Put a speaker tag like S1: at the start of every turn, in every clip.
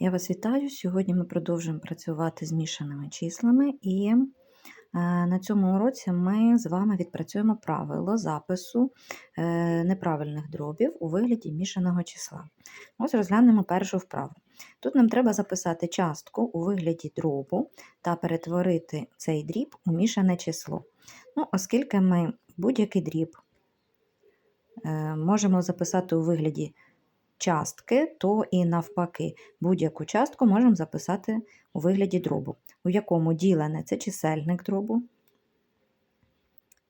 S1: Я вас вітаю. Сьогодні ми продовжуємо працювати з мішаними числами, і е, на цьому уроці ми з вами відпрацюємо правило запису е, неправильних дробів у вигляді мішаного числа. Ось розглянемо першу вправу. Тут нам треба записати частку у вигляді дробу та перетворити цей дріб у мішане число. Ну, Оскільки ми будь-який дріб е, можемо записати у вигляді частки, то і навпаки, будь-яку частку можемо записати у вигляді дробу, у якому ділене це чисельник дробу,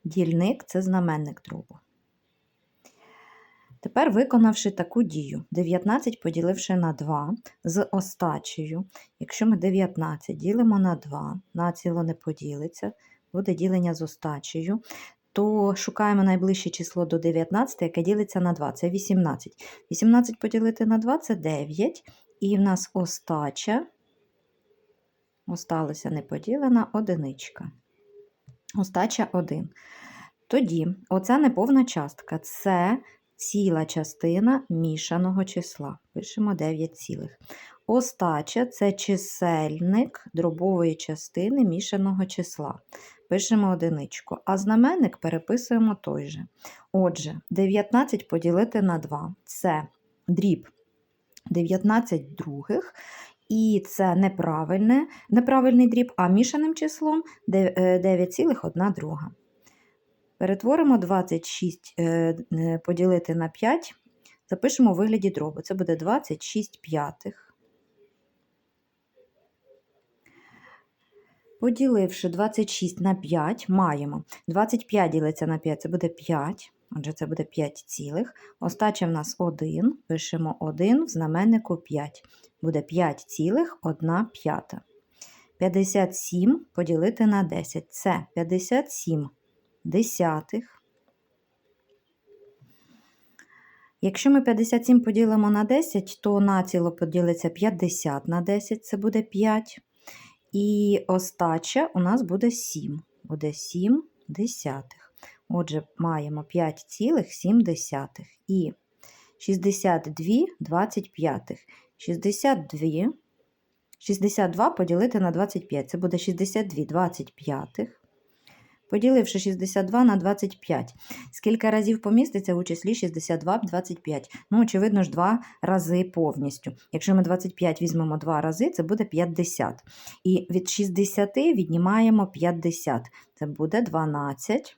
S1: дільник це знаменник дробу. Тепер, виконавши таку дію, 19 поділивши на 2 з остачею, якщо ми 19 ділимо на 2, націло не поділиться, буде ділення з остачею, то шукаємо найближче число до 19, яке ділиться на 2, це 18. 18 поділити на 2 це 9, і в нас остача, осталася неподілена одиничка. Остача 1. Тоді оця неповна частка це ціла частина мішаного числа. Пишемо 9 цілих. Остача це чисельник дробової частини мішаного числа. Пишемо одиничку, а знаменник переписуємо той же. Отже, 19 поділити на 2 це дріб 19 других, і це неправильне, неправильний дріб, а мішаним числом 9,1 друга. Перетворимо 26 е, поділити на 5, запишемо у вигляді дробу. Це буде 26 п'ятих. Поділивши 26 на 5, маємо 25 ділиться на 5, це буде 5, отже, це буде 5 цілих. Остача в нас 1, пишемо 1 в знаменнику 5. Буде 5 цілих 1 п'ята. 57 поділити на 10. Це 57 десятих. Якщо ми 57 поділимо на 10, то націло поділиться 50 на 10, це буде 5. І остача у нас буде 7. Буде 7 десятих. Отже, маємо 5,7. І 62 25. 62 62 поділити на 25. Це буде 62 25. Поділивши 62 на 25. Скільки разів поміститься у числі 62 25? Ну, очевидно ж, два рази повністю. Якщо ми 25 візьмемо два рази, це буде 50. І від 60 віднімаємо 50. Це буде 12.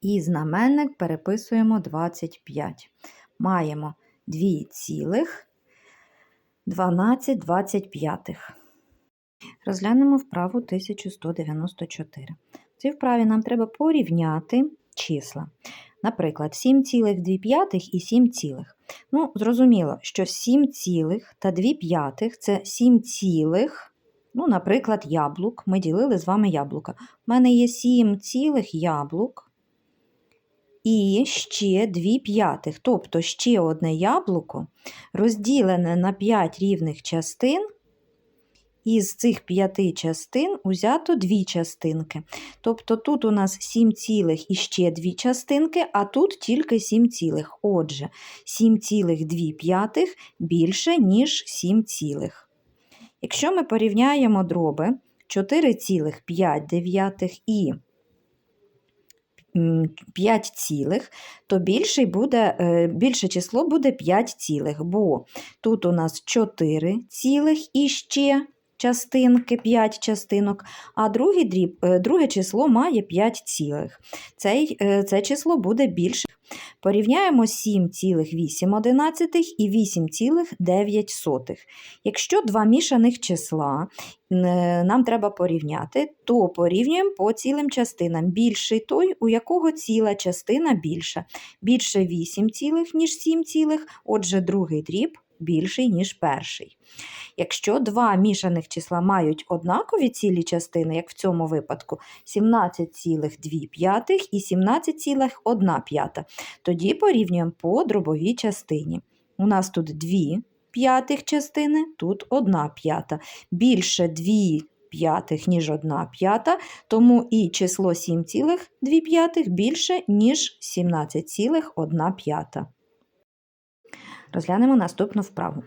S1: І знаменник переписуємо 25. Маємо 2 цілих 12 25. Розглянемо вправу 1194. В цій вправі нам треба порівняти числа. Наприклад, 7,2 і 7, цілих. Ну, зрозуміло, що 7 цілих та 2 п'ятих – це 7 цілих, ну, наприклад, яблук. Ми ділили з вами яблука. У мене є 7 цілих яблук і ще 2 п'ятих, тобто ще одне яблуко розділене на 5 рівних частин із цих п'яти частин узято дві частинки. Тобто тут у нас 7 цілих і ще дві частинки, а тут тільки 7 цілих. Отже, 7 цілих 2 п'ятих більше, ніж 7 цілих. Якщо ми порівняємо дроби 4,5 і 5 цілих, то більше буде, е, більше число буде 5 цілих, бо тут у нас 4 цілих і ще частинки, 5 частинок, а другий дріб, е, друге число має 5 цілих. Цей, е, Це число буде більше. Порівняємо 7,8 і 8,9. Якщо два мішаних числа е, нам треба порівняти, то порівнюємо по цілим частинам. Більший той, у якого ціла частина більша. Більше 8 цілих, ніж 7 цілих, отже, другий дріб більший, ніж перший. Якщо два мішаних числа мають однакові цілі частини, як в цьому випадку 17,2 і 17,1, тоді порівнюємо по дробовій частині. У нас тут 2 п'ятих частини, тут 1 п'ята. Більше 2 п'ятих, ніж 1 п'ята, тому і число 7,2 більше, ніж 17,1 п'ята. Розглянемо наступну вправу.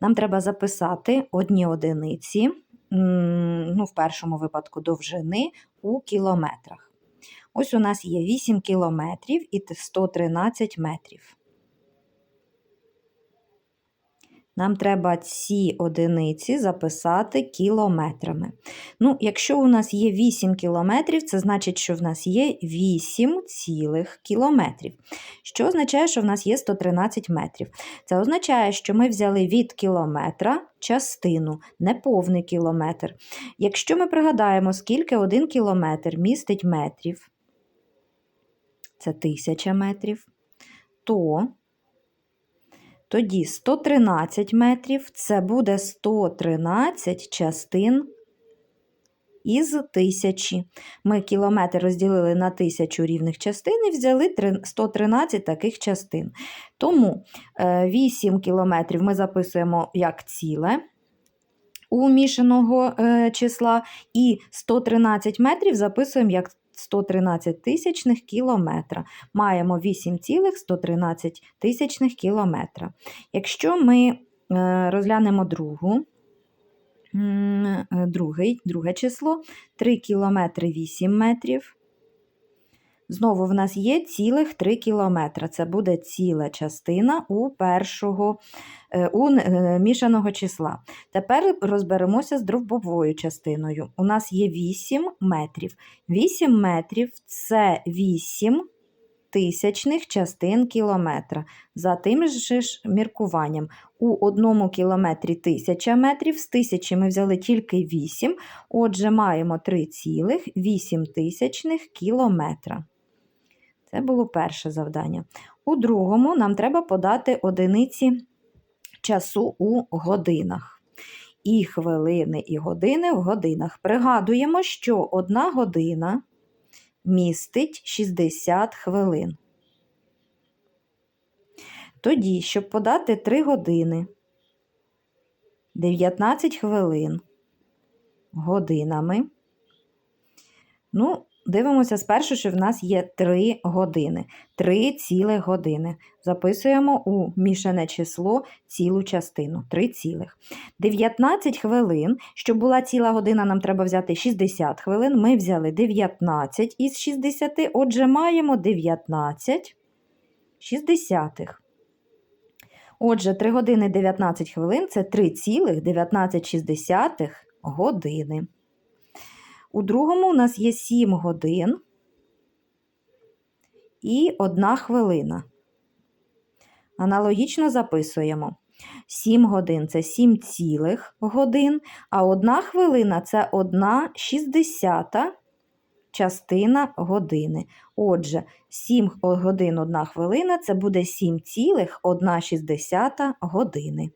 S1: Нам треба записати одні одиниці, ну, в першому випадку довжини у кілометрах. Ось у нас є 8 кілометрів і 113 метрів. Нам треба ці одиниці записати кілометрами. Ну, якщо у нас є 8 кілометрів, це значить, що в нас є 8 цілих кілометрів, що означає, що в нас є 113 метрів. Це означає, що ми взяли від кілометра частину, не повний кілометр. Якщо ми пригадаємо, скільки один кілометр містить метрів, це 1000 метрів, то тоді 113 метрів це буде 113 частин із тисячі. Ми кілометр розділили на тисячу рівних частин і взяли 113 таких частин. Тому е, 8 кілометрів ми записуємо як ціле у мішаного е, числа, і 113 метрів записуємо як 113 тисячних кілометра. Маємо 8,113 тисячних кілометра. Якщо ми е, розглянемо другу, е, другий, друге число 3 кілометри 8 метрів. Знову в нас є цілих 3 кілометра. Це буде ціла частина у першого е, у е, мішаного числа. Тепер розберемося з дробовою частиною. У нас є 8 метрів. 8 метрів це 8 тисячних частин кілометра. За тим же ж міркуванням. У одному кілометрі 1000 метрів, з тисячі ми взяли тільки 8, отже, маємо 3,8 тисячних кілометра. Це було перше завдання. У другому нам треба подати одиниці часу у годинах. І хвилини, і години в годинах. Пригадуємо, що одна година містить 60 хвилин. Тоді, щоб подати 3 години, 19 хвилин годинами. Ну, дивимося спершу, що в нас є 3 години. 3 цілих години. Записуємо у мішане число цілу частину. 3 цілих. 19 хвилин. Щоб була ціла година, нам треба взяти 60 хвилин. Ми взяли 19 із 60, отже, маємо 19 шістдесятих. Отже, 3 години 19 хвилин це 3,19 години. У другому у нас є 7 годин і 1 хвилина. Аналогічно записуємо. 7 годин це 7 цілих годин, а 1 хвилина це 1 шістдесята частина години. Отже, 7 годин 1 хвилина це буде 7,1 години.